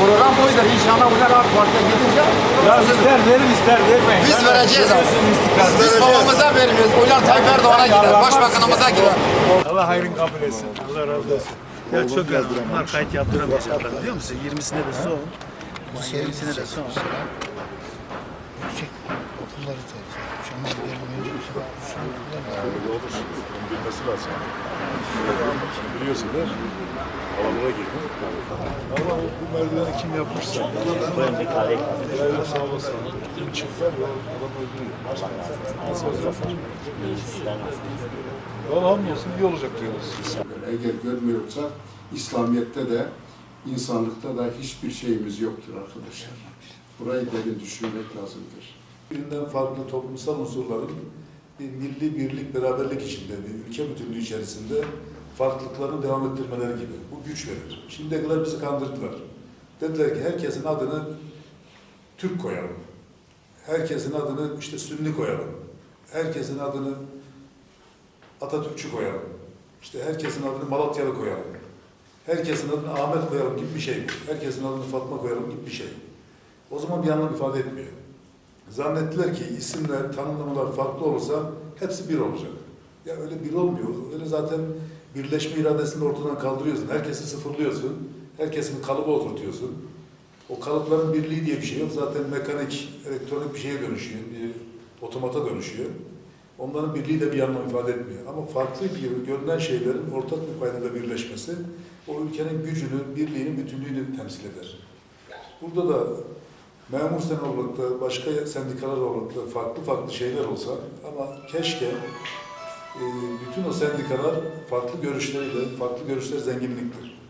Program buydur. İnşallah bunlar AK Parti'ye gidince ister verin ister vermeyin. biz vereceğiz abi. Biz, biz babamıza vermiyoruz. Oylar Tayyip Erdoğan'a gider. Başbakanımıza gider. Allah hayrın kabul etsin. Allah razı olsun. Ya çok önemli. Bunlar kayıt yaptıramayacaklar biliyor musun? 20'sine de son. 20'sine de son. Okulları tercih. Şu an gelmeyince bir şey bilmesi lazım. Biliyorsun değil mi? Alanlara girdim. Ama bu merdiveni kim yapmışsa. Allah sağ olasın. Kim çıkar ya adam öldürüyor. Nasıl olacak? Allah hamdolsun iyi olacak diyoruz. Eğer görmüyorsa İslamiyet'te de insanlıkta da hiçbir şeyimiz yoktur arkadaşlar. Burayı derin düşünmek lazımdır. Birbirinden farklı toplumsal unsurların milli birlik, beraberlik içinde, bir ülke bütünlüğü içerisinde farklılıklarını devam ettirmeleri gibi. Bu güç verir. Şimdiye kadar bizi kandırdılar. Dediler ki herkesin adını Türk koyalım. Herkesin adını işte Sünni koyalım. Herkesin adını Atatürkçü koyalım. İşte herkesin adını Malatyalı koyalım. Herkesin adını Ahmet koyalım gibi bir şey. Herkesin adını Fatma koyalım gibi bir şey. O zaman bir anlam ifade etmiyor. Zannettiler ki isimler, tanımlamalar farklı olursa hepsi bir olacak. Ya öyle bir olmuyor. Öyle zaten birleşme iradesini ortadan kaldırıyorsun. Herkesi sıfırlıyorsun. Herkesi bir kalıba oturtuyorsun. O kalıpların birliği diye bir şey yok. Zaten mekanik, elektronik bir şeye dönüşüyor. Bir otomata dönüşüyor. Onların birliği de bir anlam ifade etmiyor. Ama farklı bir görünen şeylerin ortak bir paydada birleşmesi o ülkenin gücünü, birliğini, bütünlüğünü temsil eder. Burada da memur sen olarak başka sendikalar olarak farklı farklı şeyler olsa ama keşke e, bütün o sendikalar farklı görüşleriyle, farklı görüşler zenginliktir.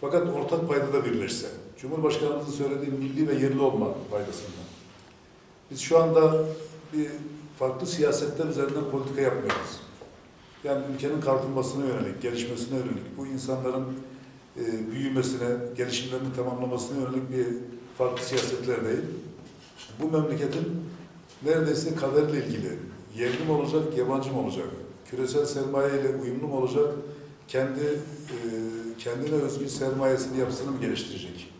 Fakat ortak paydada birleşse, Cumhurbaşkanımızın söylediği milli ve yerli olma paydasında. Biz şu anda bir farklı siyasetler üzerinden politika yapmıyoruz. Yani ülkenin kalkınmasına yönelik, gelişmesine yönelik, bu insanların e, büyümesine, gelişimlerini tamamlamasına yönelik bir farklı siyasetler değil. Bu memleketin neredeyse kaderiyle ilgili yerli mi olacak, yabancı mı olacak, küresel sermaye ile uyumlu mu olacak, kendi e, kendine özgü sermayesini, yapısını mı geliştirecek?